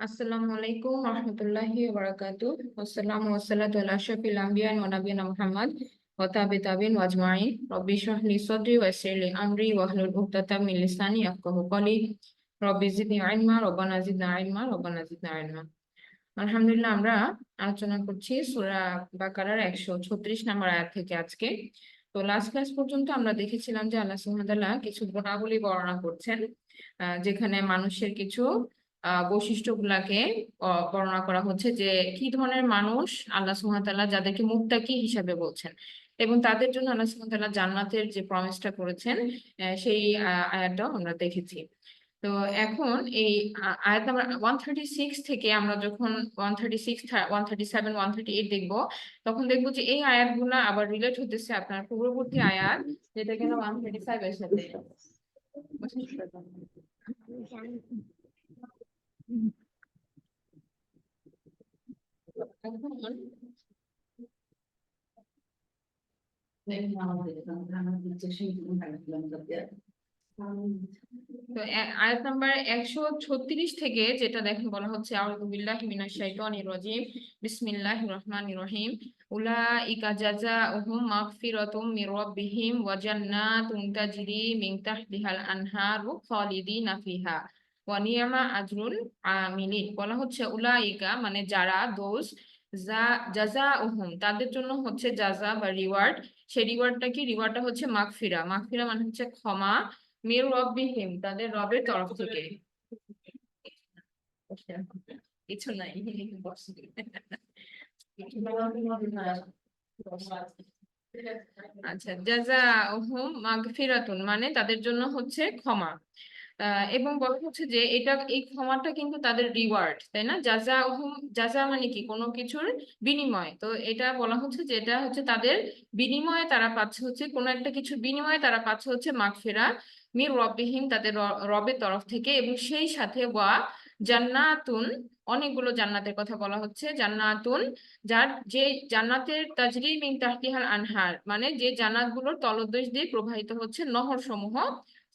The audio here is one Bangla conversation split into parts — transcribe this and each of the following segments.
আসসালামু আলাইকুম আলহামদুলিল্লাহ আমরা আলোচনা করছি সূরা বাকারার একশো ছত্রিশ নম্বর আয়াত থেকে আজকে। তো লাস্ট ক্লাস পর্যন্ত আমরা দেখেছিলাম যে আল্লাহ কিছু গুণাবলী বর্ণনা করছেন যেখানে মানুষের কিছু বৈশিষ্ট্যগুলাকে বর্ণনা করা হচ্ছে যে কি ধরনের মানুষ আল্লাহ তাআলা যাদেরকে মুত্তাকি হিসাবে বলছেন এবং তাদের জন্য আল্লাহ তাআলা জান্নাতের যে প্রমিসটা করেছেন সেই আয়াতটাও আমরা দেখেছি। তো এখন এই আয়াত নাম্বার ওয়ান থার্টি সিক্স থেকে আমরা যখন one thirty six one thirty seven one thirty eight দেখব, তখন দেখব যে এই আয়াতগুলা আবার রিলেট হতেছে আপনার পূর্ববর্তী আয়াত, যেটা কিনা ওয়ান থার্টি ফাইভ এর সাথে। তো আয়াত নাম্বার একশো ছত্রিশ থেকে যেটা দেখেন বলা হচ্ছে, আউযু বিল্লাহি মিনাশ শাইতানির রাজিম। বিসমিল্লাহির রহমানির রহিম। উলাইকা জাযাউহুম মাগফিরাতুম মির রাব্বিহিম ওয়া জান্নাতুন তাজরি তাহতিহাল আনহারু খালিদিনা ফিহা। ওয়া নি'মা আজরুল আমিলিন বলা হচ্ছে উলাইকা মানে যারা দোজ যা, জাযাউহুম, তাদের জন্য হচ্ছে জাযা বা রিওয়ার্ড। সেই রিওয়ার্ডটা কি? রিওয়ার্ডটা হচ্ছে মাগফিরা। মাগফিরা মানে হচ্ছে ক্ষমা। মির রব্বিহিম, তাদের রবের তরফ থেকে। কিছু নাই। আচ্ছা জাযাউহুম মাগফিরাতুন মানে তাদের জন্য হচ্ছে ক্ষমা। এবং বলা হচ্ছে যে এটা, এই ক্ষমাটা কিন্তু তাদের রিওয়ার্ড তাই না? জাযাউহুম জাযা মানে কি? কোনো কিছুর বিনিময়। তো এটা বলা হচ্ছে যে এটা হচ্ছে তাদের বিনিময়ে তারা পাচ্ছে হচ্ছে কোনো একটা কিছুর বিনিময়ে তারা পাচ্ছে হচ্ছে মাগফিরা মির রব্বিহিম তাদের রবের তরফ থেকে এবং সেই সাথে ওয়া জান্নাতুন, অনেকগুলো জান্নাতের কথা বলা হচ্ছে। জান্নাতুন, যার যে জান্নাতের তাজরি মিন তাহতিহাল আনহার মানে যে জান্নাতগুলোর তলদেশ দিয়ে প্রবাহিত হচ্ছে নহর সমূহ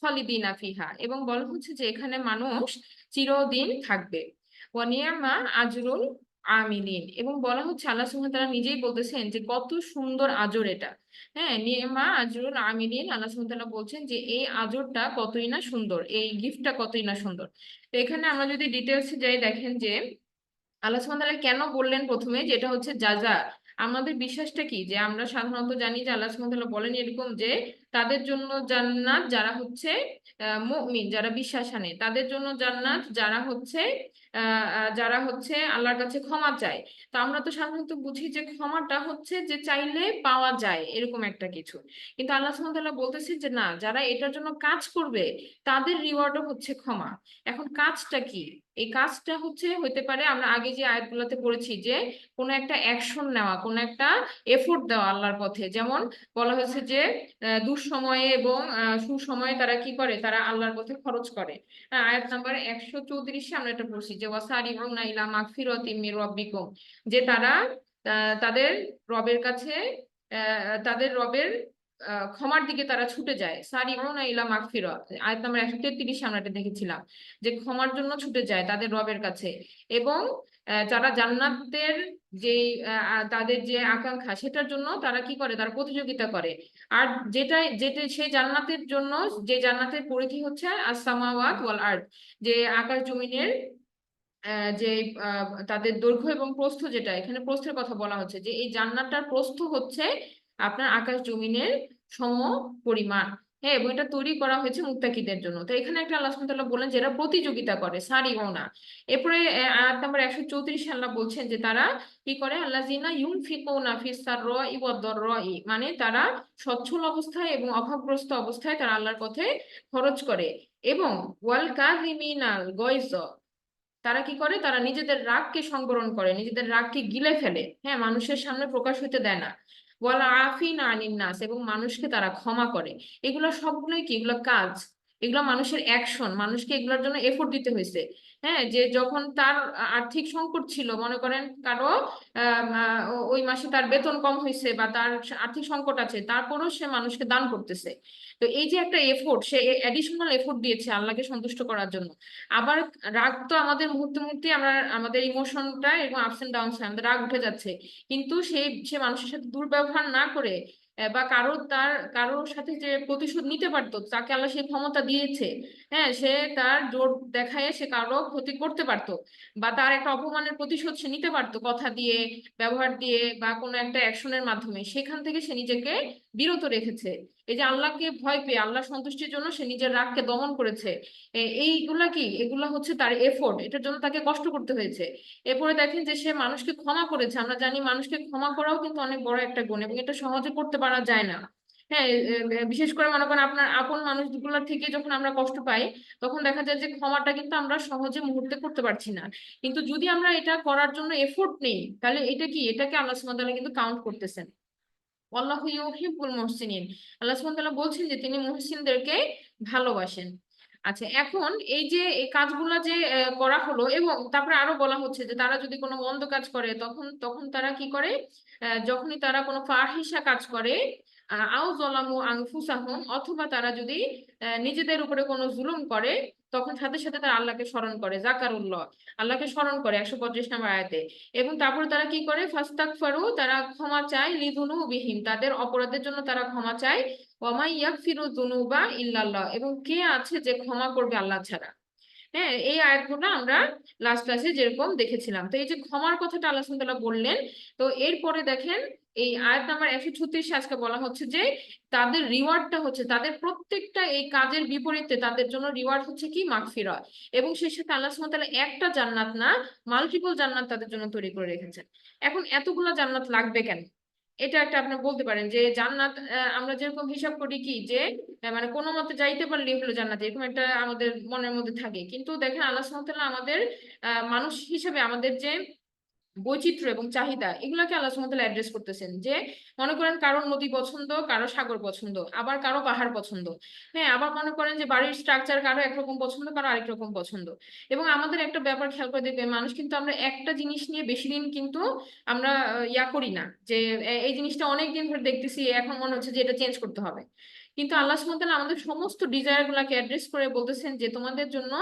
খালিদিনা ফিহা। এবং বলা হচ্ছে যে এখানে মানুষ চিরদিন থাকবে। ওয়া নিয়ামা আজরুল আমিলিন। এবং বলা হচ্ছে আল্লাহ তাআলা নিজেই বলতেছেন যে কত সুন্দর আজর এটা। হ্যাঁ নিয়ামা আজরুল আমিলিন আল্লাহ তাআলা বলছেন যে এই আজরটা কতই না সুন্দর, এই গিফটটা কতই না সুন্দর। তো এখানে আমরা যদি ডিটেলসে যাই দেখেন যে আল্লাহ ওয়া কেন বললেন প্রথমে যে এটা হচ্ছে যাজা আমাদের বিশ্বাসটা কি? যে আমরা সাধারণত জানি যে আল্লাহ সুবহানাহু বলেন এরকম যে তাদের জন্য জান্নাত যারা হচ্ছে মুমিন যারা বিশ্বাস আনে তাদের জন্য জান্নাত যারা হচ্ছে যারা হচ্ছে আল্লাহর কাছে ক্ষমা চায়। তো আমরা তো সাধারণত বুঝি যে ক্ষমাটা হচ্ছে যে চাইলে পাওয়া যায়, এরকম একটা কিছু। কিন্তু আল্লাহ সুবহানাহু বলতেছে যে না, যারা এটার জন্য কাজ করবে, তাদের রিওয়ার্ডও হচ্ছে ক্ষমা। এখন কাজটা কি? এই কাজটা হচ্ছে হতে পারে আমরা আগে যে আয়াতগুলোতে পড়েছি যে কোনো একটা অ্যাকশন নেওয়া, কোনো একটা এফোর্ট দেওয়া আল্লাহর পথে। যেমন বলা হয়েছে যে দুঃসময়ে এবং সুসময়ে তারা কি করে? তারা আল্লাহর পথে খরচ করে। আয়াত নাম্বার একশো চৌত্রিশে আমরা এটা পড়ছি যে ওয়াসারি ওয়াসারিউনা ইলা মাগফিরাতিম মির রাব্বিকুম যে তারা তাদের রবের কাছে তাদের রবের ক্ষমার দিকে তারা ছুটে যায়। সারি সারিউনা ইলা মাগফিরা আয়াত নাম্বার একশো তেত্রিশে এটা দেখেছিলাম, যে ক্ষমার জন্য ছুটে যায় তাদের রবের কাছে। এবং যারা জান্নাতের যে তাদের যে আকাঙ্ক্ষা, সেটার জন্য তারা কি করে? তারা প্রতিযোগিতা করে। আর যেটা যেটা সেই জান্নাতের জন্য, যে জান্নাতের পরিধি হচ্ছে আসসামাওয়াত ওয়াল আরদ, যে আকাশ জমিনের যে তাদের দৈর্ঘ্য এবং প্রস্থ যেটা, এখানে প্রস্থের কথা বলা হচ্ছে, যে এই জান্নাতটার প্রস্থ হচ্ছে আপনার আকাশ জমিনের সম পরিমাণ হ্যাঁ এবং এটা তৈরি করা হয়েছে মুক্তাকিদের জন্য। তো এখানে একটা আল্লাহ তাআলা বলেন যারা প্রতিযোগিতা করে সারিউনা এরপরে আহ, আয়াত নাম্বার একশো চৌত্রিশ আল্লাহ বলছেন যে তারা কি করে? আল্লাহ জিনা ইউন আল্লাযিনা ইউনফিকুনা ফিস সাররাই ওয়াদ দাররাই মানে তারা সচ্ছল অবস্থায় এবং অভাবগ্রস্ত অবস্থায় তারা আল্লাহর পথে খরচ করে। এবং ওয়াল কাযিমিনাল গয়জ তারা কি করে? তারা নিজেদের রাগকে সংবরণ করে নিজেদের রাগকে গিলে ফেলে। হ্যাঁ মানুষের সামনে প্রকাশ হতে দেয় না। ওয়ালা নাস, এবং মানুষকে তারা ক্ষমা করে। এগুলো সবগুলোই কি? এগুলো কাজ। এগুলো মানুষের অ্যাকশন মানুষকে এগুলোর জন্য এফোর্ট দিতে হয়েছে। হ্যাঁ যে যখন তার আর্থিক সংকট ছিল, মনে করেন কারও ওই মাসে তার বেতন কম হয়েছে বা তার আর্থিক সংকট আছে, তারপরেও সে মানুষকে দান করতেছে। তো এই যে একটা এফোর্ট সে অ্যাডিশনাল এফোর্ট দিয়েছে আল্লাহকে সন্তুষ্ট করার জন্য। আবার রাগ তো আমাদের মুহূর্তে মুহূর্তে আমরা, আমাদের ইমোশনটা এবং আপস এন্ড ডাউনস আমাদের রাগ উঠে যাচ্ছে। কিন্তু সে সে মানুষের সাথে দুর্ব্যবহার না করে বা কারোর তার কারোর সাথে যে প্রতিশোধ নিতে পারতো, তাকে আল্লাহ সেই ক্ষমতা দিয়েছে হ্যাঁ সে তার জোর দেখায় সে কারও ক্ষতি করতে পারতো বা তার একটা অপমানের প্রতিশোধ সে নিতে পারতো, কথা দিয়ে, ব্যবহার দিয়ে বা কোনো একটা অ্যাকশনের মাধ্যমে। সেখান থেকে সে নিজেকে বিরত রেখেছে। এই যে আল্লাহকে ভয় পেয়ে আল্লাহ সন্তুষ্টির জন্য সে নিজের রাগকে দমন করেছে। এইগুলা কি? এগুলা হচ্ছে তার এফোর্ট এটার জন্য তাকে কষ্ট করতে হয়েছে। এরপরে দেখেন যে সে মানুষকে ক্ষমা করেছে। আমরা জানি মানুষকে ক্ষমা করাও কিন্তু অনেক বড় একটা গুণ এবং এটা সহজে করতে পারা যায় না। হ্যাঁ বিশেষ করে মনে করেন আপনার আপন মানুষগুলোর থেকে যখন আমরা কষ্ট পাই, তখন দেখা যায় যে ক্ষমাটা কিন্তু আমরা সহজে মুহূর্তে করতে পারছি না। কিন্তু যদি আমরা এটা করার জন্য এফোর্ট নেই, তাহলে এটা কি? এটাকে আল্লাহ সুবহানাহু কিন্তু কাউন্ট করতেছেন। আল্লাহু ইউহিব্বুল মুহসিনিন। আল্লাহ সুবহানাহু বলছেন যে তিনি মুহসিনদেরকে ভালোবাসেন। আচ্ছা এখন এই যে এই কাজগুলা যে করা হলো এবং তারপরে আরও বলা হচ্ছে যে তারা যদি কোনো মন্দ কাজ করে তখন তখন তারা কি করে? যখনই তারা কোনো ফাহিশা কাজ করে আহ, আও জলামু আনফুসাহুম অথবা তারা যদি নিজেদের উপরে কোনো জুলুম করে তখন সাথে সাথে তারা আল্লাহকে স্মরণ করে জাকারুল্লাহ আল্লাহকে স্মরণ করে একশো পঁচিশ নম্বর আয়াতে। এবং তারপরে তারা কি করে? ফাস্তাগফারু, তারা ক্ষমা চায় লিযুনুবিহিম, তাদের অপরাধের জন্য তারা ক্ষমা চায়। ওয়ামাই ইয়াগফিরু যুনুবা ইল্লাল্লাহ, এবং কে আছে যে ক্ষমা করবে আল্লাহ ছাড়া? হ্যাঁ এই আয়াতগুলো আমরা লাস্ট ক্লাসে যেরকম দেখেছিলাম। তো এই যে ক্ষমার কথাটা আল্লাহ বললেন, তো এরপরে দেখেন এই আয়াত নাম্বার একশো ছত্রিশে আজকে বলা হচ্ছে যে তাদের রিওয়ার্ডটা হচ্ছে, তাদের প্রত্যেকটা এই কাজের বিপরীতে তাদের জন্য রিওয়ার্ড হচ্ছে কি? মাগফিরা এবং সেই সাথে আল্লাহ তাআলা একটা জান্নাত না মাল্টিপল জান্নাত তাদের জন্য তৈরি করে রেখেছেন। এখন এতগুলো জান্নাত লাগবে কেন? এটা একটা আপনি বলতে পারেন যে জান্নাত আমরা যেরকম হিসাব করি কি যে মানে কোনো মতে যাইতে পারলে হলো জান্নাত, এরকম একটা আমাদের মনের মধ্যে থাকে। কিন্তু দেখেন আল্লাহ সুবহানাহু আমাদের মানুষ হিসেবে আমাদের যে বৈচিত্র্য এবং চাহিদা, এগুলাকে আল্লাহ অ্যাড্রেস করতেছেন যে, মনে করেন কারও নদী পছন্দ, কারও সাগর পছন্দ, আবার কারও পাহাড় পছন্দ। হ্যাঁ আবার মনে করেন যে বাড়ির স্ট্রাকচার কারও একরকম পছন্দ, কারও আরেক রকম পছন্দ। এবং আমাদের একটা ব্যাপার খেয়াল করে দেখবে মানুষ কিন্তু আমরা একটা জিনিস নিয়ে বেশি দিন কিন্তু আমরা ইয়া করি না। যে এই জিনিসটা অনেক দিন ধরে দেখতেছি, এখন মনে হচ্ছে যে এটা চেঞ্জ করতে হবে। কিন্তু আল্লাহ তাআলা আমাদের সমস্ত ডিজায়ার গুলাকে অ্যাড্রেস করে বলতেছেন যে, তোমাদের জন্য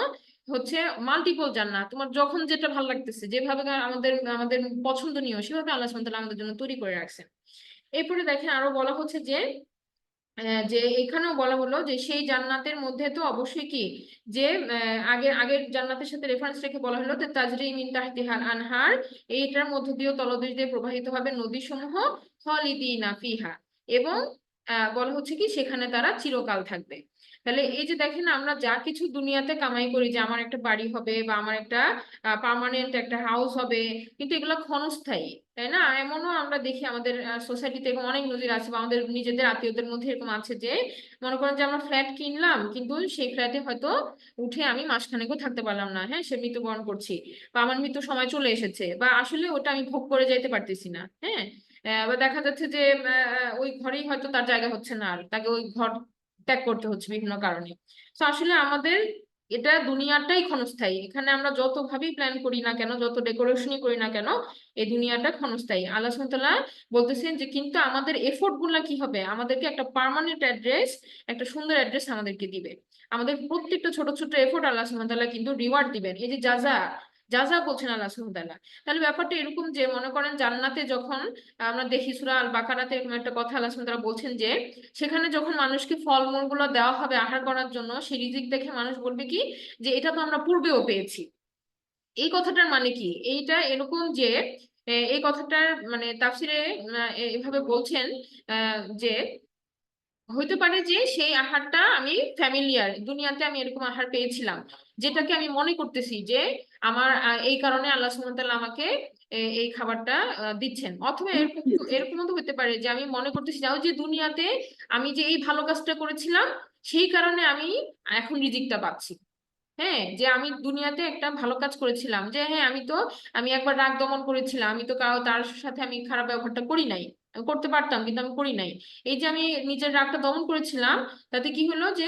হচ্ছে মাল্টিপল জান্নাত তোমার যখন যেটা ভালো লাগতেছে যেভাবে আমাদের আমাদের পছন্দনীয় সেভাবে আল্লাহ সুবহানাহু আমাদের জন্য তৈরি করে রাখছেন এরপরে দেখেন আরও বলা হচ্ছে যে যে এখানেও বলা হলো যে সেই জান্নাতের মধ্যে তো অবশ্যই কি? যে আহ, আগের জান্নাতের সাথে রেফারেন্স রেখে বলা হলো যে তাজরি মিন আনহার এইটার মধ্য দিয়েও তলদেশ দিয়ে প্রবাহিত হবে নদীসমূহ খালিদিনা ফিহা। এবং বলা হচ্ছে কি? সেখানে তারা চিরকাল থাকবে। তাহলে এই যে দেখেন আমরা যা কিছু দুনিয়াতে কামাই করি, যে আমার একটা বাড়ি হবে বা আমার একটা পার্মানেন্ট একটা হাউস হবে, কিন্তু এগুলো ক্ষণস্থায়ী, তাই না? এমনও আমরা দেখি আমাদের সোসাইটিতে এরকম অনেক নজির আছে বা আমাদের নিজেদের আত্মীয়দের মধ্যে এরকম আছে যে, মনে করেন যে আমরা ফ্ল্যাট কিনলাম, কিন্তু সেই ফ্ল্যাটে হয়তো উঠে আমি মাসখানেকও থাকতে পারলাম না হ্যাঁ? সে মৃত্যুবরণ করছি বা আমার মৃত্যু সময় চলে এসেছে বা আসলে ওটা আমি ভোগ করে যাইতে পারতেছি না হ্যাঁ? বা দেখা যাচ্ছে যে ওই ঘরেই হয়তো তার জায়গা হচ্ছে না আর, তাকে ওই ঘর ত্যাগ করতে হচ্ছে বিভিন্ন কারণে। তো আসলে আমাদের এটা দুনিয়াটাই ক্ষণস্থায়ী। এখানে আমরা যত ভাবেই প্ল্যান করি না কেন, যত ডেকোরেশনই করি না কেন, এই দুনিয়াটা ক্ষণস্থায়ী। আল্লাহ সুবহানাহু বলতেছেন যে, কিন্তু আমাদের এফোর্টগুলা কি হবে? আমাদেরকে একটা পার্মানেন্ট অ্যাড্রেস একটা সুন্দর অ্যাড্রেস আমাদেরকে দিবে। আমাদের প্রত্যেকটা ছোট ছোট এফোর্ট আল্লাহ তাআলা কিন্তু রিওয়ার্ড দিবেন। এই যে যাজা যা বলছেন আল্লাহ সুবহানাহু তাহলে ব্যাপারটা এরকম যে, মনে করেন জান্নাতে যখন আমরা দেখি সূরা আল বাকারাতে এরকম একটা কথা আল্লাহ সুবহানাহু বলছেন যে, সেখানে যখন মানুষকে ফলমূলগুলো দেওয়া হবে আহার করার জন্য, সেই রিজিক দেখে মানুষ বলবে কি? যে, এটা তো আমরা পূর্বেও পেয়েছি। এই কথাটার মানে কি? এইটা এরকম যে এই কথাটার মানে তাফসিরে এভাবে বলছেন যে, হইতে পারে যে, সেই আহারটা আমি ফ্যামিলিয়ার দুনিয়াতে আমি এরকম আহার পেয়েছিলাম। যেটাকে আমি মনে করতেছি যে আমার এই কারণে আল্লাহ ওয়া আমাকে এই খাবারটা দিচ্ছেন। অথবা এরকম এরকম তো হতে পারে যে আমি মনে করতেছি যাও যে দুনিয়াতে আমি যে এই ভালো কাজটা করেছিলাম সেই কারণে আমি এখন রিজিকটা পাচ্ছি। হ্যাঁ যে আমি দুনিয়াতে একটা ভালো কাজ করেছিলাম যে হ্যাঁ আমি তো আমি একবার রাগ দমন করেছিলাম আমি তো কারও তার সাথে আমি খারাপ ব্যবহারটা করি নাই। আমি করতে পারতাম কিন্তু আমি করি নাই। এই যে আমি নিজের রাগটা দমন করেছিলাম তাতে কি হলো যে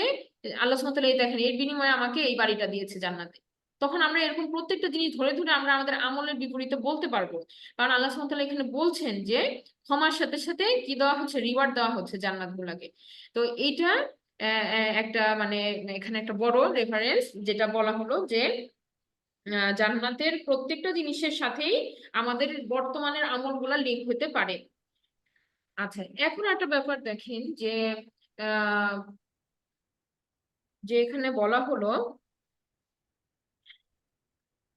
আল্লাহ সুবহানাহু এই দেখেন এর বিনিময়ে আমাকে এই বাড়িটা দিয়েছে জান্নাতে। তখন আমরা এরকম প্রত্যেকটা জিনিস ধরে ধরে আমরা আমাদের আমলের বিপরীতে বলতে পারব। কারণ আল্লাহ এখানে বলছেন যে, ক্ষমার সাথে সাথে কি দেওয়া হচ্ছে? রিওয়ার্ড দেওয়া হচ্ছে জান্নাত গুলাকে তো এইটা একটা মানে এখানে একটা বড় রেফারেন্স যেটা বলা হলো যে জান্নাতের প্রত্যেকটা জিনিসের সাথেই আমাদের বর্তমানের আমলগুলা লিঙ্ক হতে পারে। আচ্ছা এখন একটা ব্যাপার দেখেন যে যে এখানে বলা হলো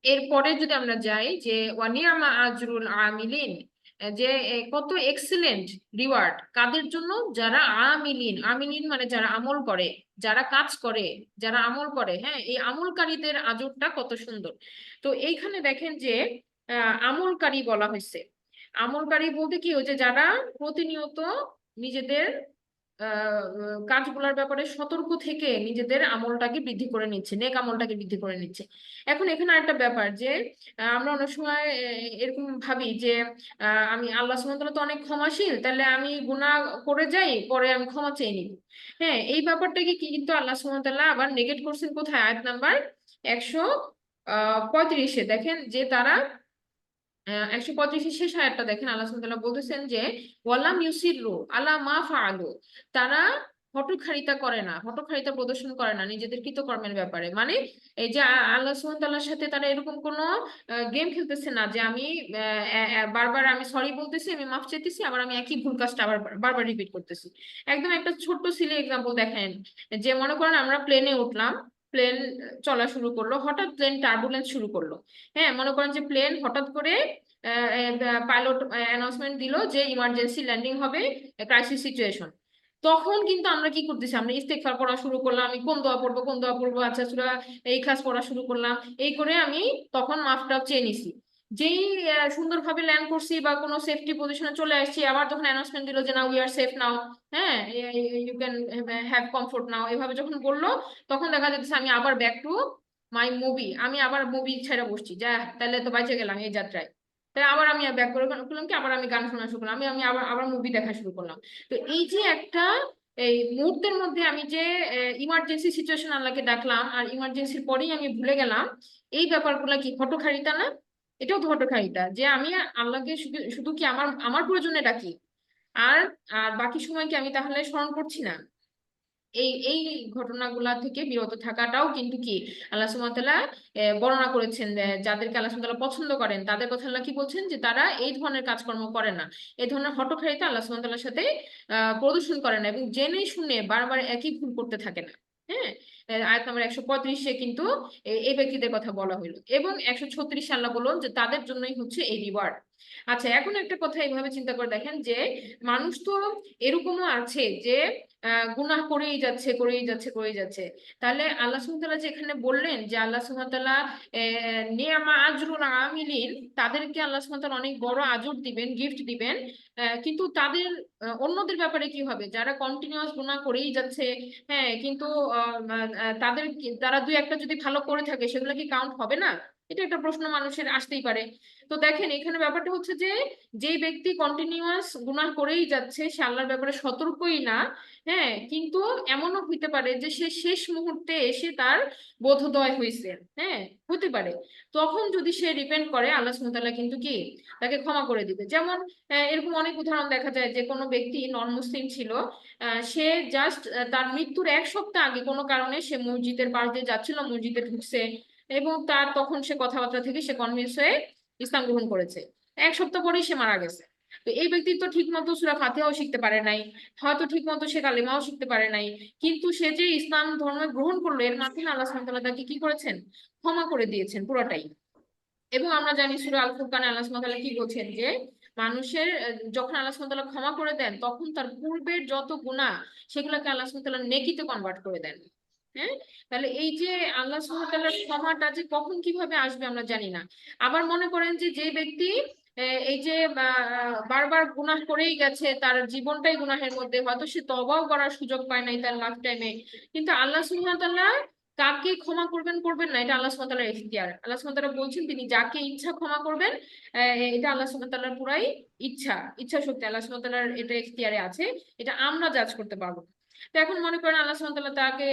এরপরে যদি আমরা যাই যে, ওয়ানিয়ামা আজরুল আমিলিন যে কত এক্সিলেন্ট রিওয়ার্ড কাদের জন্য? যারা আমিলিন আমিলিন মানে যারা আমল করে, যারা কাজ করে, যারা আমল করে হ্যাঁ এই আমলকারীদের আজরটা কত সুন্দর। তো এইখানে দেখেন যে আমলকারী বলা হয়েছে। আমলকারী বলতে কি? যে যারা প্রতিনিয়ত নিজেদের কাজগুলোর ব্যাপারে সতর্ক থেকে নিজেদের আমলটাকে বৃদ্ধি করে নিচ্ছে, নেক আমলটাকে বৃদ্ধি করে নিচ্ছে। এখন এখানে একটা ব্যাপার যে আমরা অনেক সময় এরকম ভাবি যে আমি আল্লাহ ওয়া তো অনেক ক্ষমাশীল, তাহলে আমি গুনাহ করে যাই, পরে আমি ক্ষমা চেয়ে নিব। হ্যাঁ এই ব্যাপারটাকে কি কিন্তু আল্লাহ ওয়া আবার নেগেট করছেন কোথায়? আয়াত নাম্বার একশো, আহ, পঁয়ত্রিশে। দেখেন যে তারা একশো পঁয়ত্রিশের শেষ আয়াতটা দেখেন, আল্লাহ তাআলা বলতেছেন যে ওয়ালাম ইউসিররু আলা মা ফাআলু। তারা হঠকারিতা করে না হঠকারিতা প্রদর্শন করে না নিজেদের কৃতকর্মের ব্যাপারে। মানে এই যে আল্লাহ ওয়া সাথে তারা এরকম কোনো গেম খেলতেছে না যে আমি বারবার আমি সরি বলতেছি, আমি মাফ চাইতেছি, আবার আমি একই ভুল কাজটা আবার বারবার রিপিট করতেছি। একদম একটা ছোট্ট সিলি এক্সাম্পল দেখেন, যে মনে করেন আমরা প্লেনে উঠলাম প্লেন চলা শুরু করল, হঠাৎ প্লেন টার্বুলেন্স শুরু করল। হ্যাঁ মনে করেন যে প্লেন হঠাৎ করে পাইলট অ্যানাউন্সমেন্ট দিল যে ইমার্জেন্সি ল্যান্ডিং হবে ক্রাইসিস সিচুয়েশন তখন কিন্তু আমরা কি করতেছি? আমরা ইস্তেকফার পড়া শুরু করলাম, আমি কোন দোয়া পড়ব, কোন দোয়া পড়ব? আচ্ছা এই ক্লাস পড়া শুরু করলাম। এই করে আমি তখন মাফটা চেয়ে নিছি। যেই সুন্দরভাবে ল্যান্ড করছি বা কোনো সেফটি পজিশনে চলে আসছি, আবার যখন অ্যানাউন্সমেন্ট দিল যে না উই আর সেফ নাও হ্যাঁ you can have comfort now এভাবে যখন বলল, তখন দেখা যাচ্ছে আমি আবার ব্যাক টু মাই মুভি আমি আবার মুভি ছেড়ে বসছি, যা, তাহলে তো বাইচে গেলাম এই যাত্রায়। তাই আবার আমি ব্যাক করে করলাম কি, আবার আমি গান শোনা শুরু করলাম, আমি আমি আবার আবার মুভি দেখা শুরু করলাম। তো এই যে একটা, এই মুহূর্তের মধ্যে আমি যে ইমার্জেন্সি সিচুয়েশন আল্লাহকে ডাকলাম আর ইমার্জেন্সির পরেই আমি ভুলে গেলাম, এই ব্যাপারগুলো কি হঠকারিতা না? এটাও তো হঠকারিতা যে আমি আল্লাহকে শুধু কি আমার আমার প্রয়োজনে ডাকি আর আর বাকি সময় কি আমি তাহলে স্মরণ করছি না? এই এই ঘটনাগুলা থেকে বিরত থাকাটাও কিন্তু কি আল্লাহ আহ, বর্ণনা করেছেন যাদেরকে আল্লাহ তাআলা পছন্দ করেন তাদের কথা আল্লাহ কি বলছেন? যে তারা এই ধরনের কাজকর্ম করে না। এই ধরনের হঠকারিতা আল্লাহ তাআলার সাথে আহ প্রদর্শন করে না এবং জেনে শুনে বারবার একই ভুল করতে থাকে না। হ্যাঁ? আয়াত নম্বর একশো পঁয়ত্রিশে কিন্তু এই ব্যক্তিদের কথা বলা হইল। এবং একশো ছত্রিশ আল্লাহ বলুন যে তাদের জন্যই হচ্ছে এই রিওয়ার্ড আচ্ছা এখন একটা কথা এইভাবে চিন্তা করে দেখেন যে মানুষ তো এরকমও আছে যে গুনাহ করেই যাচ্ছে করেই যাচ্ছে করেই যাচ্ছে। তাহলে আল্লাহ ওয়া যে এখানে বললেন যে আল্লাহ আহ, নিয়ামা আজরুল আমিলিন তাদেরকে আল্লাহ সুবহানাহু অনেক বড় আজর দিবেন গিফট দিবেন। কিন্তু তাদের অন্যদের ব্যাপারে কি হবে? যারা কন্টিনিউয়াস গুনাহ করেই যাচ্ছে হ্যাঁ কিন্তু তাদের তারা দুই একটা যদি ভালো করে থাকে সেগুলো কি কাউন্ট হবে না? এটা একটা প্রশ্ন মানুষের আসতেই পারে। তো দেখেন, এখানে ব্যাপারটা হচ্ছে যে, যেই ব্যক্তি কন্টিনিউয়াস গুনাহ করেই যাচ্ছে, সে আল্লাহর ব্যাপারে সতর্কই না হ্যাঁ? কিন্তু এমনও হইতে পারে যে, সে শেষ মুহূর্তে এসে তার বোধোদয় হয়েছে হ্যাঁ? হতে পারে। তখন যদি সে রিপেন্ট করে, আল্লাহ তাআলা কিন্তু কি? তাকে ক্ষমা করে দিবে। যেমন এরকম অনেক উদাহরণ দেখা যায় যে, কোনো ব্যক্তি নন মুসলিম ছিল সে জাস্ট তার মৃত্যুর এক সপ্তাহ আগে কোনো কারণে সে মসজিদের পাশ দিয়ে যাচ্ছিল, মসজিদে ঢুকছে এবং তার তখন সে কথাবার্তা থেকে সে কনভিন্স হয়ে ইসলাম গ্রহণ করেছে। এক সপ্তাহ পরেই সে মারা গেছে। তো এই ব্যক্তি তো ঠিক মতো সূরা ফাতিহাও শিখতে পারে নাই, হয়তো ঠিক মতো সে কালিমাও শিখতে পারে নাই, কিন্তু সে যে ইসলাম ধর্ম গ্রহণ করল, এর মাধ্যমে আল্লাহ ওয়া তাকে কি করেছেন? ক্ষমা করে দিয়েছেন পুরোটাই। এবং আমরা জানি সূরা আল ফুরকানে আল্লাহ সুবহানাহু কি বলছেন যে, মানুষের, যখন আল্লাহ সুবহানাহু ক্ষমা করে দেন, তখন তার পূর্বের যত গুনাহ, সেগুলোকে আল্লাহ সুবহানাহু নেকিতে কনভার্ট করে দেন। হ্যাঁ? তাহলে এই যে আল্লাহ তাআলার ক্ষমাটা যে কখন কীভাবে আসবে আমরা জানি না। আবার মনে করেন যে যে ব্যক্তি এই যে বারবার গুনাহ করেই গেছে, তার জীবনটাই গুনাহের মধ্যে, হয়তো সে তবাও করার সুযোগ পায় নাই তার লাইফ টাইমে কিন্তু আল্লাহ তাআলা কাকে ক্ষমা করবেন করবেন না, এটা আল্লাহ ওয়া এখতিয়ার আল্লাহ সুবহানাহু বলছেন, তিনি যাকে ইচ্ছা ক্ষমা করবেন এটা আল্লাহ সুবহানাহু পুরাই ইচ্ছা ইচ্ছা শক্তি আল্লাহ সুবহানাহু এটা এখতিয়ারে আছে, এটা আমরা জাজ করতে পারব। না। তো এখন মনে করেন আল্লাহ তাআলা তাকে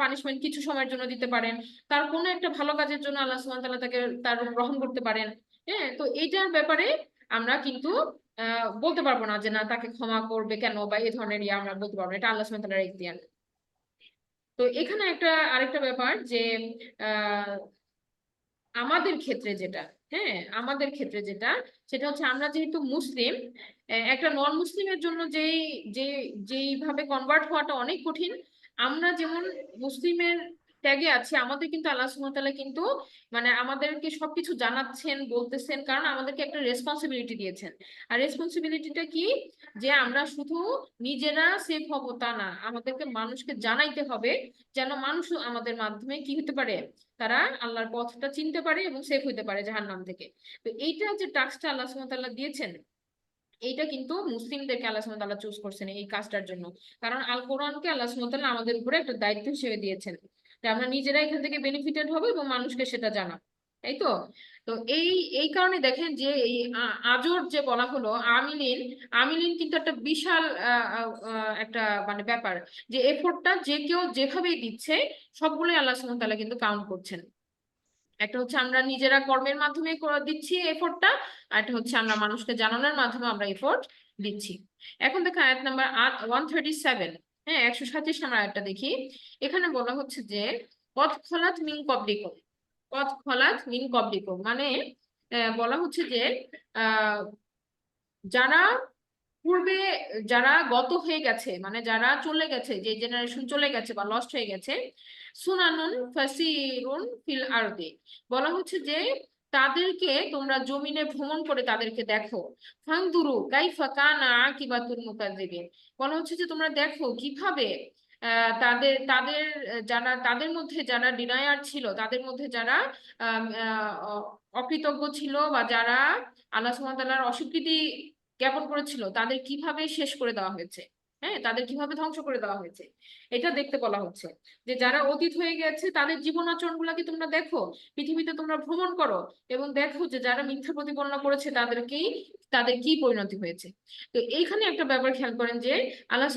পানিশমেন্ট কিছু সময়ের জন্য দিতে পারেন। তার কোনো একটা ভালো কাজের জন্য আল্লাহ সুবহানাহু তাকে তার গ্রহণ করতে পারেন। হ্যাঁ তো এইটার ব্যাপারে আমরা কিন্তু বলতে পারব না যে না, তাকে ক্ষমা করবে কেন বা এই ধরনের ইয়ে আমরা বলতে পারব এটা আল্লাহ তাআলার ইখতিয়ার তো এখানে একটা আরেকটা ব্যাপার যে আমাদের ক্ষেত্রে যেটা হ্যাঁ আমাদের ক্ষেত্রে যেটা, সেটা হচ্ছে আমরা যেহেতু মুসলিম একটা নন মুসলিমের জন্য যেই যে যেইভাবে কনভার্ট হওয়াটা অনেক কঠিন। আমরা যেমন মুসলিমের ট্যাগে আছি, আমাদের কিন্তু আল্লাহ তাআলা কিন্তু মানে আমাদেরকে সবকিছু জানাচ্ছেন, বলতেছেন, কারণ আমাদেরকে একটা রেসপন্সিবিলিটি দিয়েছেন। আর রেসপন্সিবিলিটিটা কি? যে আমরা শুধু নিজেরা সেফ হব তা না, আমাদেরকে মানুষকে জানাইতে হবে, যেন মানুষ আমাদের মাধ্যমে কি হতে পারে? তারা আল্লাহর পথটা চিনতে পারে এবং সেফ হইতে পারে জাহান্নাম থেকে। তো এইটা যে টাস্কটা আল্লাহ তাআলা দিয়েছেন এইটা কিন্তু মুসলিমদেরকে আল্লাহ ওয়া চুজ করছেন এই কাজটার জন্য। কারণ আল কোরআনকে আল্লাহ তাআলা আমাদের উপরে একটা দায়িত্ব হিসেবে দিয়েছেন। আমরা নিজেরা এখান থেকে বেনিফিটেড হব এবং মানুষকে সেটা জানাব, তাই তো? তো এই এই কারণে দেখেন যে এই আজর যে বলা হলো আমিলিন আমিলিন কিন্তু একটা বিশাল একটা মানে ব্যাপার যে এফোর্টটা যে কেউ যেভাবেই দিচ্ছে, সবগুলোই আল্লাহ ওয়া কিন্তু কাউন্ট করছেন। একটা হচ্ছে আমরা নিজেরা কর্মের মাধ্যমে দিচ্ছি এফোর্টটা আর একটা হচ্ছে আমরা মানুষকে জানানোর মাধ্যমে আমরা এফোর্ট দিচ্ছি। এখন দেখো আয়াত নাম্বার ওয়ান থার্টি সেভেন হ্যাঁ একশো সাঁত্রিশ নাম্বার আয়াতটা দেখি। এখানে বলা হচ্ছে যে কদ খলাত মিন কবলিকুম। কদ খলাত মিন কবলিকুম মানে বলা হচ্ছে যে যারা পূর্বে যারা গত হয়ে গেছে মানে যারা চলে গেছে, যে জেনারেশন চলে গেছে বা লস্ট হয়ে গেছে, সুনানুন, ফাসিরুন ফিল আরদি। বলা হচ্ছে যে তাদেরকে তোমরা জমিনে ভ্রমণ করে তাদেরকে দেখো। ফানদুরু কাইফা কানা আকিবাতুল মুকাজ্জিবিন বলা হচ্ছে যে তোমরা দেখো কীভাবে তাদের তাদের, যারা, তাদের মধ্যে যারা ডিনায়ার ছিল, তাদের মধ্যে যারা অকৃতজ্ঞ ছিল বা যারা আল্লাহ সুবহানাহু অস্বীকৃতি জ্ঞাপন করেছিল, তাদের কীভাবে শেষ করে দেওয়া হয়েছে? হ্যাঁ তাদের কীভাবে ধ্বংস করে দেওয়া হয়েছে? এটা দেখতে বলা হচ্ছে যে যারা অতীত হয়ে গেছে, তাদের জীবন আচরণ গুলাকে তোমরা দেখো, পৃথিবীতে তোমরা ভ্রমণ করো এবং দেখো যে যারা মিথ্যা প্রতিপন্ন করেছে, তাদেরকেই, তাদের কি পরিণতি হয়েছে? তো এইখানে একটা ব্যাপার খেয়াল করেন যে আল্লাহ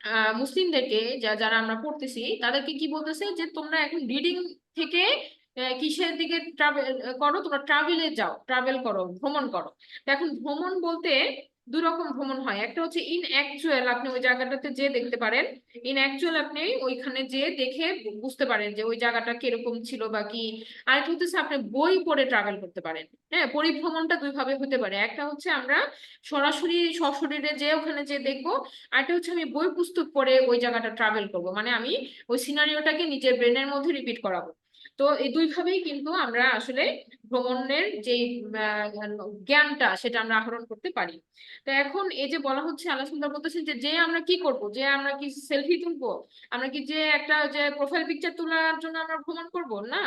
আহ মুসলিমদেরকে, যা, যারা আমরা পড়তেছি, তাদেরকে কি বলতেছে যে তোমরা এখন রিডিং থেকে কিসের দিকে ট্রাভেল করো, তোমরা ট্রাভেলে যাও ট্রাভেল করো, ভ্রমণ করো। এখন ভ্রমণ বলতে দু রকম ভ্রমণ হয়। একটা হচ্ছে ইন অ্যাকচুয়াল আপনি ওই জায়গাটাতে যে দেখতে পারেন। ইন অ্যাকচুয়াল আপনি ওইখানে যে দেখে বুঝতে পারেন যে ওই জায়গাটা কীরকম ছিল বা কি। আর একটা হচ্ছে আপনি বই পড়ে ট্রাভেল করতে পারেন। হ্যাঁ পরিভ্রমণটা দুই ভাবে হতে পারে। একটা হচ্ছে আমরা সরাসরি সশরীরে যে ওখানে যে দেখব। আরেকটা হচ্ছে আমি বই পুস্তক পড়ে ওই জায়গাটা ট্রাভেল করব। মানে আমি ওই সিনারিওটাকে নিজের ব্রেনের মধ্যে রিপিট করাবো। তো এই দুই ভাবেই কিন্তু আমরা আসলে ভ্রমণের যে জ্ঞানটা সেটা আমরা আহরণ করতে পারি। তো এখন এই যে বলা হচ্ছে আল্লাহ সুন্দর বলতেছেন যে যে আমরা কি করব? যে আমরা কি সেলফি তুলবো? আমরা কি যে একটা যে প্রোফাইল পিকচার তোলার জন্য আমরা ভ্রমণ করব? না।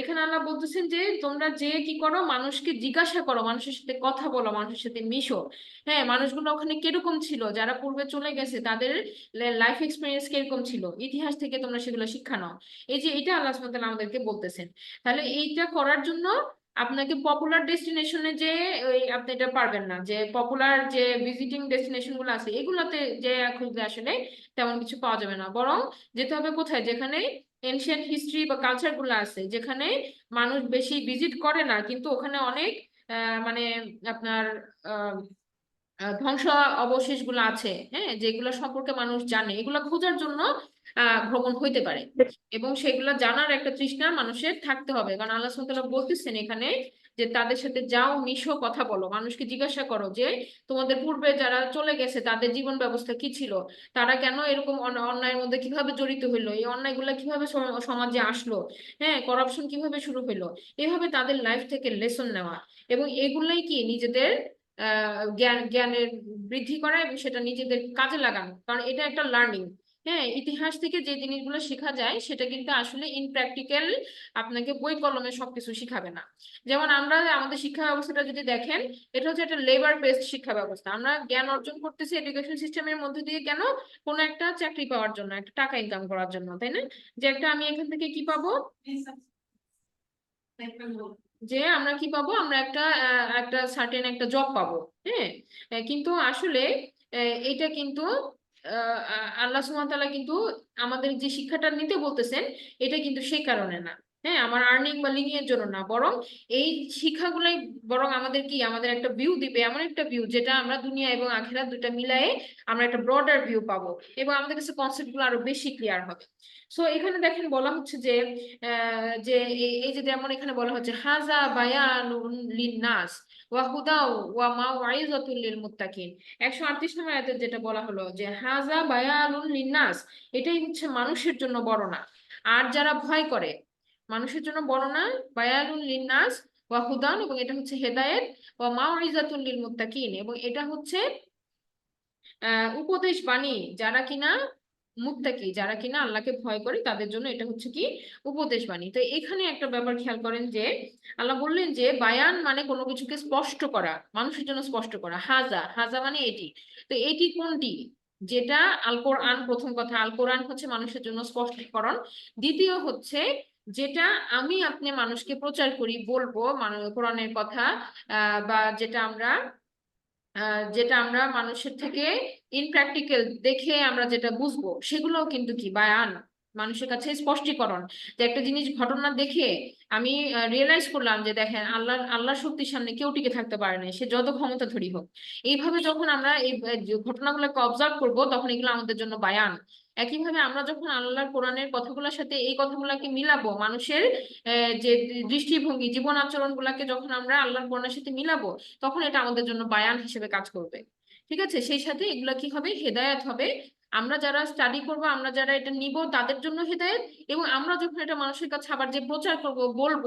এখানে আল্লাহ বলতেছেন যে, তোমরা যে কি করো, মানুষকে জিজ্ঞাসা করো, মানুষের সাথে কথা বলো, মানুষের সাথে মিশো। হ্যাঁ মানুষগুলো ওখানে কীরকম ছিল? যারা পূর্বে চলে গেছে, তাদের লাইফ এক্সপিরিয়েন্স কীরকম ছিল? ইতিহাস থেকে তোমরা সেগুলো শিক্ষা নাও। এই যে এটা আল্লাহ তাআলা আমাদেরকে বলতেছেন। তাহলে এইটা করার জন্য আপনাকে পপুলার ডেস্টিনেশনে যে আপনি এটা পারবেন না, যে পপুলার যে ভিজিটিং ডেস্টিনেশনগুলো আছে, এগুলোতে যে খুঁজলে আসলে তেমন কিছু পাওয়া যাবে না। বরং যেতে হবে কোথায়? যেখানে এনশিয়েন্ট হিস্ট্রি বা কালচারগুলো আছে, যেখানে মানুষ বেশি ভিজিট করে না, কিন্তু ওখানে অনেক মানে আপনার ধ্বংস অবশেষগুলো আছে হ্যাঁ যেগুলো সম্পর্কে মানুষ জানে, এগুলো খোঁজার জন্য ভ্রমণ হইতে পারে। এবং সেগুলো জানার একটা তৃষ্ণা মানুষের থাকতে হবে। কারণ আল্লাহ তাআলা বলতেছেন এখানে যে, তাদের সাথে যাও, মিশো, কথা বলো। মানুষকে জিজ্ঞাসা করো যে, তোমাদের পূর্বে যারা চলে গেছে, তাদের জীবন ব্যবস্থা কি ছিল? তারা কেন এরকম অন্যায়ের মধ্যে কীভাবে জড়িত হইল? এই অন্যায়গুলো কীভাবে সম- সমাজে আসলো? হ্যাঁ করাপশন কীভাবে শুরু হইল? এভাবে তাদের লাইফ থেকে লেসন নেওয়া। এবং এগুলাই কি? নিজেদের জ্ঞান, জ্ঞানের বৃদ্ধি করা এবং সেটা নিজেদের কাজে লাগানো। কারণ এটা একটা লার্নিং হ্যাঁ ইতিহাস থেকে যে জিনিসগুলো শেখা যায়, সেটা কিন্তু আসলে ইন প্র্যাকটিক্যাল আপনাকে বই কলমে সবকিছু শিখাবে না। যেমন আমরা আমাদের শিক্ষা ব্যবস্থাটা যদি দেখেন, এটা হচ্ছে একটা লেবার বেসড শিক্ষা ব্যবস্থা। আমরা জ্ঞান অর্জন করতেছি এডুকেশন সিস্টেমের মধ্যে দিয়ে কেন? কোনো একটা চাকরি পাওয়ার জন্য, একটা টাকা ইনকাম করার জন্য, তাই না? যে একটা আমি এখান থেকে কি পাবো? যে আমরা কি পাবো? আমরা একটা একটা সার্টেন একটা জব পাবো হ্যাঁ? কিন্তু আসলে এটা কিন্তু আল্লাহ সুমাতালা কিন্তু আমাদের যে শিক্ষাটা নিতে বলতেছেন এটা কিন্তু সেই কারণে না। হ্যাঁ আমার আর্নিং বা লিভিং এর জন্য না, বরং এই শিক্ষাগুলাই বরং আমাদের কি, আমাদের একটা ভিউ দিবে, এমন একটা ভিউ যেটা আমরা দুনিয়া এবং আখেরা দুটা মিলায়ে আমরা একটা ব্রডার ভিউ পাবো এবং আমাদের কাছে কনসেপ্টগুলো আরও বেশি ক্লিয়ার হবে। সো এখানে দেখেন বলা হচ্ছে যে যে এই যে যেমন এখানে বলা হচ্ছে, হাজা বায়ানুন লিন্নাস, ওয়া হুদাও ওয়া মাওয়াইযাতুল লিল মুত্তাকিন একশো আটত্রিশ নম্বর আয়াতে যেটা বলা হলো যে, হাজা বায়ানুন লিন্নাস, এটাই হচ্ছে মানুষের জন্য বর্ণনা আর যারা ভয় করে মানুষের জন্য বর্ণনা বায়ানুন লিন্নাস, ওয়া হুদান, এবং এটা হচ্ছে হেদায়েত, ওয়া মাওয়াইযাতুল লিল মুত্তাকিন এবং এটা হচ্ছে উপদেশ বাণী যারা কিনা মুত্তাকি, যারা কিনা আল্লাহকে ভয় করে, তাদের জন্য এটা হচ্ছে কি? উপদেশ বাণী। তো এখানে একটা ব্যাপার খেয়াল করেন যে, আল্লাহ বললেন যে বায়ান মানে কোনো কিছুকে স্পষ্ট করা, মানুষের জন্য স্পষ্ট করা। হাজা হাজা মানে এটি। তো এটি কোনটি? যেটা আল কোরআন প্রথম কথা আল কোরআন হচ্ছে মানুষের জন্য স্পষ্টীকরণ। দ্বিতীয় হচ্ছে যেটা আমি আপনি মানুষকে প্রচার করি, বলব কোরআনের কথা বা যেটা আমরা যেটা আমরা মানুষের থেকে ইনপ্র্যাকটিক্যাল দেখে আমরা যেটা বুঝব, সেগুলোও কিন্তু কি? বায়ান, মানুষের কাছে স্পষ্টীকরণ। যে একটা জিনিস ঘটনা দেখে আমি রিয়েলাইজ করলাম যে দেখেন আল্লাহ আল্লাহর শক্তির সামনে কেউ টিকে থাকতে পারে না, সে যত ক্ষমতা ধরি হোক। এইভাবে যখন আমরা এই ঘটনাগুলোকে অবজার্ভ করব, তখন এগুলো আমাদের জন্য বায়ান। একইভাবে আমরা যখন আল্লাহর কোরআনের কথাগুলোর সাথে এই কথাগুলোকে মিলাবো, মানুষের যে দৃষ্টিভঙ্গি, জীবন আচরণ গুলাকে যখন আমরা আল্লাহর কোরআনের সাথে মিলাবো, তখন এটা আমাদের জন্য বায়ান হিসেবে কাজ করবে। ঠিক আছে? সেই সাথে এগুলা কি হবে? হেদায়েত হবে। আমরা যারা স্টাডি করব, আমরা যারা এটা নিব, তাদের জন্য হেদায়েত। এবং আমরা যখন এটা মানুষের কাছে আবার যে প্রচার করব, বলব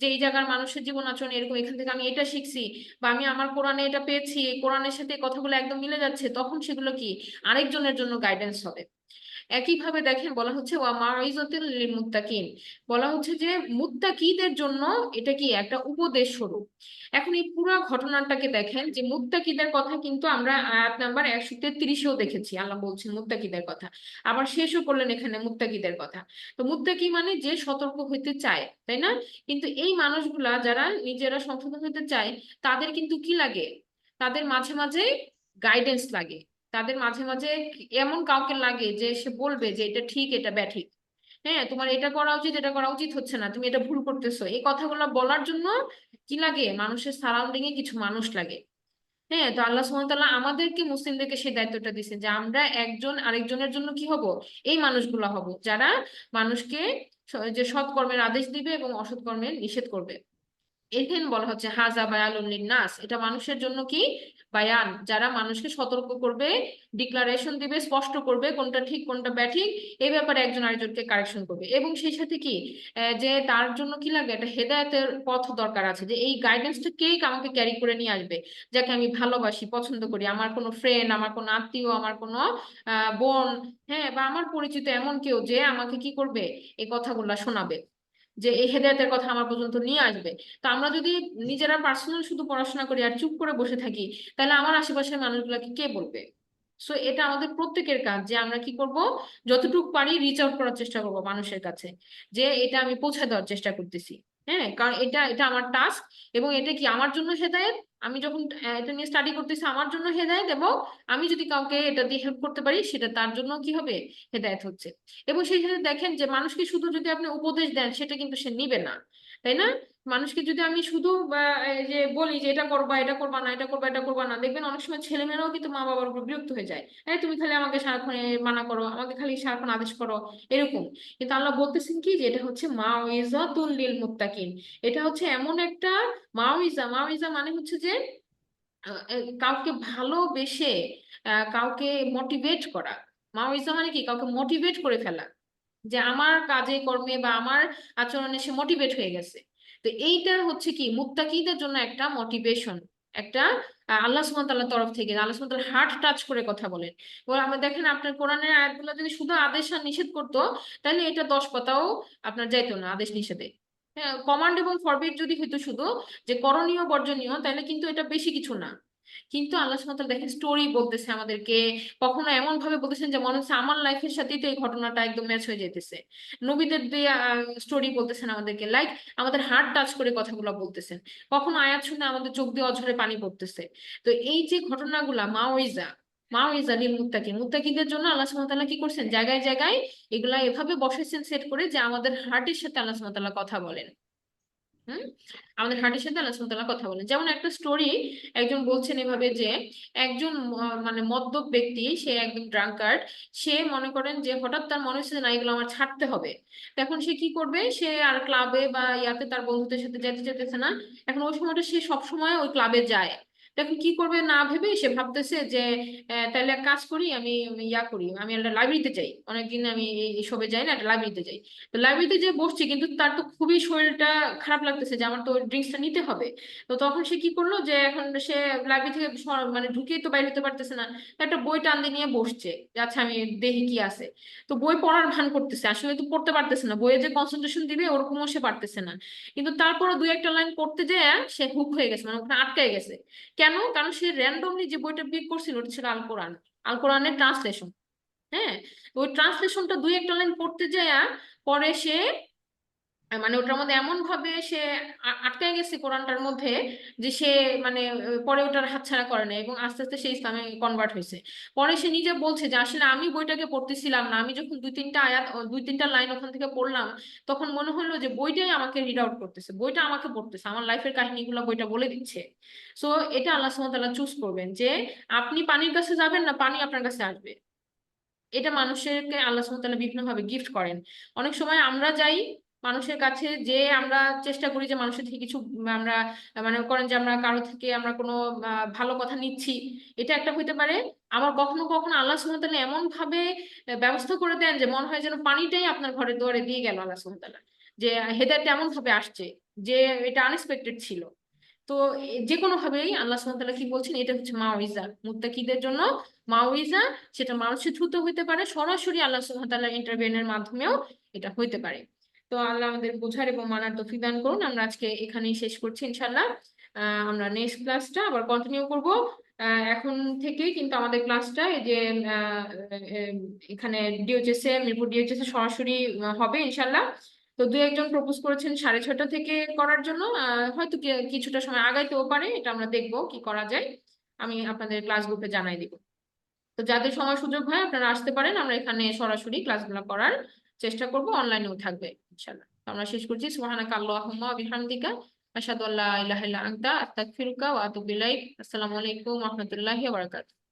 যে এই জায়গার মানুষের জীবন আচরণ এরকম, এখান থেকে আমি এটা শিখছি বা আমি আমার কোরআনে এটা পেয়েছি কোরআনের সাথে কথাগুলো একদম মিলে যাচ্ছে, তখন সেগুলো কি? আরেকজনের জন্য গাইডেন্স হবে। একইভাবে দেখেন বলা হচ্ছে বলা হচ্ছে যে মুত্তাকিদের জন্য এটা কি একটা উপদেশ স্বরূপ। এখন এই পুরো ঘটনাটাকে দেখেন যে মুত্তাকিদের কথা কিন্তু আমরা আয়াত নাম্বার একশো তেত্রিশেও দেখেছি। আল্লাহ বলছেন মুত্তাকিদের কথা। আবার শেষও করলেন এখানে মুত্তাকিদের কথা। তো মুত্তাকি মানে যে সতর্ক হইতে চায়, তাই না? কিন্তু এই মানুষগুলা যারা নিজেরা সংশোধন হইতে চায়, তাদের কিন্তু কি লাগে? তাদের মাঝে মাঝে গাইডেন্স লাগে। তাদের মাঝে মাঝে এমন কাউকে লাগে যে সে বলবে যে এটা ঠিক, এটা ব্যাঠিক হ্যাঁ তোমার এটা করা উচিত, এটা করা উচিত হচ্ছে না, তুমি এটা ভুল করতেছো। এই কথাগুলো বলার জন্য কি লাগে? মানুষের সারাউন্ডিং এ কিছু মানুষ লাগে। হ্যাঁ তো আল্লাহ তাআলা আমাদেরকে মুসলিমদেরকে সেই দায়িত্বটা দিয়েছে যে আমরা একজন আরেকজনের জন্য কি হব? এই মানুষগুলো হব যারা মানুষকে যে সৎ কর্মের আদেশ দিবে এবং অসৎ কর্মের নিষেধ করবে। এখানে বলা হচ্ছে হাজা বায়ালুন নাস এটা মানুষের জন্য কি? বায়ান, যারা মানুষকে সতর্ক করবে ডিক্লারেশন দিবে, স্পষ্ট করবে কোনটা ঠিক, কোনটা ব্যাঠিক এই ব্যাপারে একজন আরেকজনকে কারেকশন করবে। এবং সেই সাথে কি? যে তার জন্য কি লাগে? একটা হেদায়েতের পথ দরকার আছে যে এই গাইডেন্সটা কে আমাকে ক্যারি করে নিয়ে আসবে? যাকে আমি ভালোবাসি, পছন্দ করি, আমার কোনো ফ্রেন্ড আমার কোনো আত্মীয়, আমার কোনো বোন হ্যাঁ বা আমার পরিচিত এমন কেউ যে আমাকে কি করবে? এই কথাগুলা শোনাবে। যে এই হেদায়তের কথা আমার পর্যন্ত নিয়ে আসবে। তো আমরা যদি নিজেরা পার্সোনাল শুধু পড়াশোনা করি আর চুপ করে বসে থাকি, তাহলে আমার আশেপাশের মানুষগুলোকে কে বলবে? সো এটা আমাদের প্রত্যেকের কাজ যে আমরা কি করব? যতটুকু পারি রিচ আউট করার চেষ্টা করব মানুষের কাছে, যে এটা আমি পৌঁছে দেওয়ার চেষ্টা করতেছি। হ্যাঁ কারণ এটা এটা আমার টাস্ক এবং এটা কি আমার জন্য হেদায়েত? আমি যখন এটা নিয়ে স্টাডি করতেছি, আমার জন্য হেদায়েত এবং আমি যদি কাউকে এটা দিয়ে হেল্প করতে পারি, সেটা তার জন্য কি হবে? হেদায়ত হচ্ছে। এবং সেই সাথে দেখেন যে, মানুষকে শুধু যদি আপনি উপদেশ দেন, সেটা কিন্তু সে নিবে না। তাই না? মানুষকে যদি আমি শুধু যে বলি যে এটা করবা এটা করবা না, এটা করবা এটা করবা না, দেখবেন অনেক সময় ছেলেমেয়েরাও কিন্তু মা বাবার উপর বিরক্ত হয়ে যায়। হ্যাঁ তুমি খালি আমাকে সারাক্ষণ মানা করো, আমাকে খালি সারাক্ষণ আদেশ করো, এরকম। কিন্তু আল্লাহ বলতেছেন কি যে এটা হচ্ছে মাওইজাতুল লিল মুত্তাকিন। এটা হচ্ছে এমন একটা মাওইজা মাওইজা মানে হচ্ছে যে কাউকে ভালোবেসে কাউকে মোটিভেট করা। মাওইজা মানে কি? কাউকে মোটিভেট করে ফেলা। যে আমার কাজে, কর্মে বা আমার আচরণে সে মোটিভেট হয়ে গেছে। তো এইটা হচ্ছে কি, মুত্তাকিদের জন্য একটা মোটিভেশন একটা আল্লাহ সুমতাল্লাহ তরফ থেকে, আল্লাহ সুমতাল হার্ট টাচ করে কথা বলেন। আমরা দেখেন আপনার কোরআনের আয়াতগুলো যদি শুধু আদেশ আর নিষেধ করতো, তাহলে এটা দশ পাতাও আপনার যাইতো না আদেশ নিষেধে। হ্যাঁ কমান্ড এবং ফরবিট যদি হইতো শুধু, যে করণীয় বর্জনীয়, তাহলে কিন্তু এটা বেশি কিছু না। কিন্তু আল্লাহ তাআলা দেখেন স্টোরি বলতেছে আমাদেরকে, কখনো এমন ভাবে বলতেছেন যে মনে হচ্ছে আমার লাইফের সাথেই তো এই ঘটনাটা একদম ম্যাচ হয়ে যেতেছে নবীদের দিয়ে স্টোরি বলতেছেন আমাদেরকে লাইক আমাদের হার্ট টাচ করে কথাগুলো বলতেছেন। কখনো আয়াত শুনে আমাদের চোখ দিয়ে অঝরে পানি পড়তেছে। তো এই যে ঘটনাগুলা, মাওইজা মাউইজা লিল মুত্তাকিন মুত্তাকিদের জন্য আল্লাহ সুবহানাহু কি করছেন? জায়গায় জায়গায় এগুলা এভাবে বসাইছেন সেট করে যে আমাদের হার্টের সাথে আল্লাহ সুবহানাহু কথা বলেন। হুম? আমাদের হার্টের সাথে আল্লাহ ওয়া কথা বলেন যেমন একটা স্টোরি একজন বলছেন এভাবে যে, একজন মানে মদ্যপ ব্যক্তি, সে একদম ড্রাঙ্কার্ড সে মনে করেন যে, হঠাৎ তার মনে হচ্ছে না, এগুলো আমার ছাড়তে হবে। এখন সে কি করবে? সে আর ক্লাবে বা ইয়াতে তার বন্ধুদের সাথে যেতে যেতেছে না। এখন ওই সময়টা সে সবসময় ওই ক্লাবে যায়। তখন কি করবে না ভেবে সে ভাবতেছে যে তাহলে কাজ করি, আমি ইয়া করি, আমি একটা লাইব্রেরিতে যাই। অনেকদিন আমি এই- এইসবে যাই না, একটা লাইব্রেরিতে যাই। তো লাইব্রেরিতে যে বসছে, কিন্তু তার তো খুবই শরীরটা খারাপ লাগতেছে যে, আমার তো ড্রিঙ্কসটা নিতে হবে। তো তখন সে কি করল যে, এখন সে লাইব্রেরি থেকে মানে ঢুকেই তো বাইরে হতে পারতেছে না। একটা বই টান নিয়ে বসছে আচ্ছা আমি দেখি কি আছে। তো বই পড়ার ভান করতেছে, আসলে তো পড়তে পারতেছে না। বইয়ে যে কনসেন্ট্রেশন দিবে, ওরকমও সে পারতেছে না। কিন্তু তারপরে দুই একটা লাইন পড়তে যেয়ে সে হুক হয়ে গেছে মানে ওখানে আটকে গেছে। কেন? কারণ সে র্যান্ডমলি যে বইটা পিক করছিল, ওটা ছিল আল কোরআন। আল কোরআনের ট্রান্সলেশন হ্যাঁ? ওই ট্রান্সলেশনটা দুই একটা লাইন পড়তে যায় পরে সে মানে ওটার মধ্যে এমন ভাবে সে আটকে গেছে কোরআনটার মধ্যে যে সে মানে পরে ওটার হাতছাড়া করে না এবং আস্তে আস্তে সে ইসলামে কনভার্ট হয়েছে। পরে সে নিজে বলছে যে, আসলে আমি বইটাকে পড়তেছিলাম না, আমি যখন দুই, তিনটা আয়াত দুই, তিনটা লাইন ওখান থেকে পড়লাম, তখন মনে হলো যে বইটাই আমাকে রিড আউট করতেছে, বইটা আমাকে পড়তেছে, আমার লাইফের কাহিনীগুলো বইটা বলে দিচ্ছে। সো এটা আল্লাহ তাআলা চুজ করবেন যে, আপনি পানির কাছে যাবেন না, পানি আপনার কাছে আসবে। এটা মানুষেরকে আল্লাহ সুবহানাহু ওয়া তাআলা বিভিন্ন ভাবে গিফট করেন। অনেক সময় আমরা যাই মানুষের কাছে যে আমরা চেষ্টা করি যে মানুষের থেকে কিছু, আমরা মানে করেন যে আমরা কারও থেকে আমরা কোনো ভালো কথা নিচ্ছি, এটা একটা হইতে পারে। আবার কখনো কখনো আল্লাহ তাআলা এমন ভাবে ব্যবস্থা করে দেন যে মনে হয় যেন পানিটাই আপনার ঘরের দুয়ারে দিয়ে গেল আল্লাহ তাআলা। যে হেদায়েতটা এমন ভাবে আসছে যে এটা আনএক্সপেক্টেড ছিল। তো যে কোনো ভাবেই আল্লাহ তাআলা কি বলছেন, এটা হচ্ছে মাউইজা মুত্তাকিদের জন্য মাউইজা সেটা মানুষের থ্রুতে হইতে পারে, সরাসরি আল্লাহ তাআলার ইন্টারভেনের মাধ্যমেও এটা হইতে পারে। তো আল্লাহ আমাদের বোঝার এবং মানার তৌফিক দান করুন। আমরা আজকে এখানেই শেষ করছি ইনশাল্লাহ আমরা নেক্সট ক্লাসটা আবার কন্টিনিউ করব। এখন থেকেই কিন্তু আমাদের ক্লাসটা এই যে এখানে ডিওচএস এ, মিরপুর ডিওচএস এ সরাসরি হবে ইনশাল্লাহ তো দু একজন প্রপোজ করেছেন সাড়ে ছটা থেকে করার জন্য। হয়তো কিছুটা সময় আগাইতেও পারে। এটা আমরা দেখব কি করা যায়। আমি আপনাদের ক্লাস গ্রুপে জানাই দিব। তো যাদের সময় সুযোগ হয় আপনারা আসতে পারেন। আমরা এখানে সরাসরি ক্লাসগুলো করার চেষ্টা করব। অনলাইনেও থাকবে। ইনশাআল্লাহ। আমরা শেষ করছি। সুবহানাকা আল্লাহুম্মা ওয়া বিহামদিকা। আশহাদু আল্লা ইলাহা ইল্লা আনতা, আস্তাগফিরুকা ওয়া আতুবু ইলাইক। আসসালামু আলাইকুম ওয়া রাহমাতুল্লাহি ওয়া বারাকাতুহু।